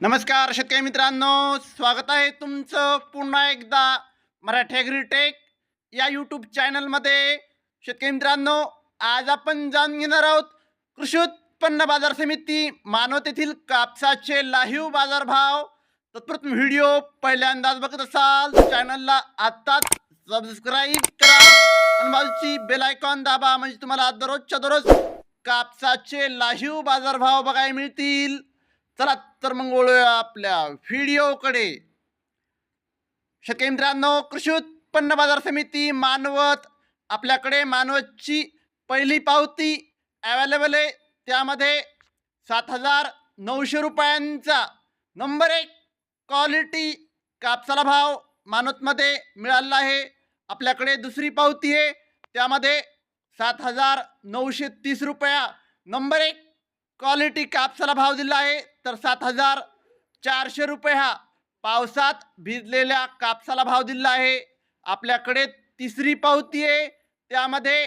नमस्कार शेतकरी मित्रांनो. स्वागत आहे तुमचं पुन्हा एकदा मराठी ॲग्रीटेक या यूट्यूब चॅनलमध्ये शेतकरी मित्रांनो आज आपण जाणून घेणार आहोत कृषी उत्पन्न बाजार समिती मानवत येथील कापसाचे लाहीव बाजारभाव. तत्प्रथम व्हिडिओ पहिल्यांदाच बघत असाल चॅनलला आत्ताच सबस्क्राईब करा आणि बाजूची बेल आयकॉन दाबा म्हणजे तुम्हाला दररोजच्या दररोज कापसाचे लाहीव बाजारभाव बघायला मिळतील. चला तर मग वळूया आपल्या व्हिडिओकडे. शेतकरी मित्रांनो कृषी उत्पन्न बाजार समिती मानवत आपल्याकडे मानवतची पहिली पावती अवेलेबल आहे. त्यामध्ये सात हजार नऊशे रुपयांचा नंबर एक क्वालिटी कापसाला भाव मानवतमध्ये मिळाला आहे. आपल्याकडे दुसरी पावती आहे. त्यामध्ये सात हजार नऊशे तीस रुपया नंबर एक क्वालिटी कापसाला भाव दिला आहे. तर सात हजार चारशे रुपये हा पावसात भिजलेल्या कापसाला भाव दिला आहे. आपल्याकडे तिसरी पावती आहे. त्यामध्ये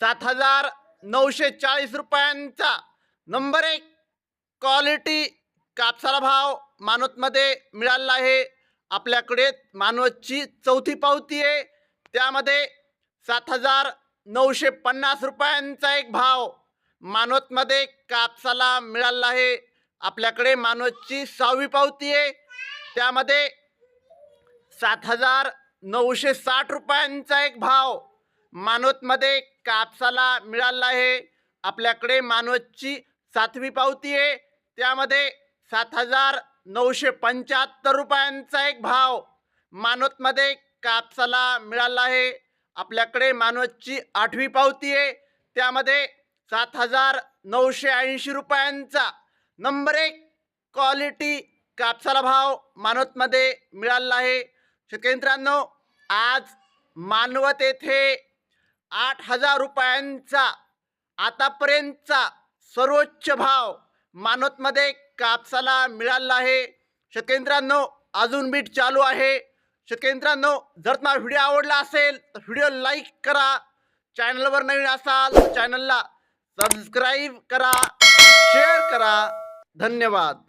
सात हजार नऊशे चाळीस रुपयांचा नंबर एक क्वालिटी कापसाला भाव मानवतमध्ये मिळाला आहे. आपल्याकडे मानवतची चौथी पावती आहे. त्यामध्ये सात हजार नऊशे पन्नास रुपयांचा एक भाव मानवतमध्ये कापसाला मिळाला आहे. आपल्याकडे मानवतची सहावी पावती आहे. त्यामध्ये सात हजार नऊशे साठ रुपयांचा एक भाव मानवतमध्ये कापसाला मिळाला आहे. आपल्याकडे मानवतची सातवी पावती आहे. त्यामध्ये सात हजार नऊशे पंच्याहत्तर रुपयांचा एक भाव मानवतमध्ये कापसाला मिळाला आहे. आपल्याकडे मानवतची आठवी पावती आहे. त्यामध्ये सात हजार नऊशे ऐंशी रुपयांचा नंबर एक क्वालिटी कापसाला भाव मानवतमध्ये मिळाला आहे. शेतकरी मित्रांनो आज मानवत येथे आठ हजार रुपयांचा आतापर्यंतचा सर्वोच्च भाव मानवतमध्ये कापसाला मिळाला आहे. शेतकरी मित्रांनो अजून बीट चालू आहे. शेतकरी मित्रांनो जर तुम्हाला व्हिडिओ आवडला असेल तर व्हिडिओ लाईक करा. चॅनलवर नवीन असाल तर चॅनलला सबस्क्राईब करा शेअर करा. धन्यवाद.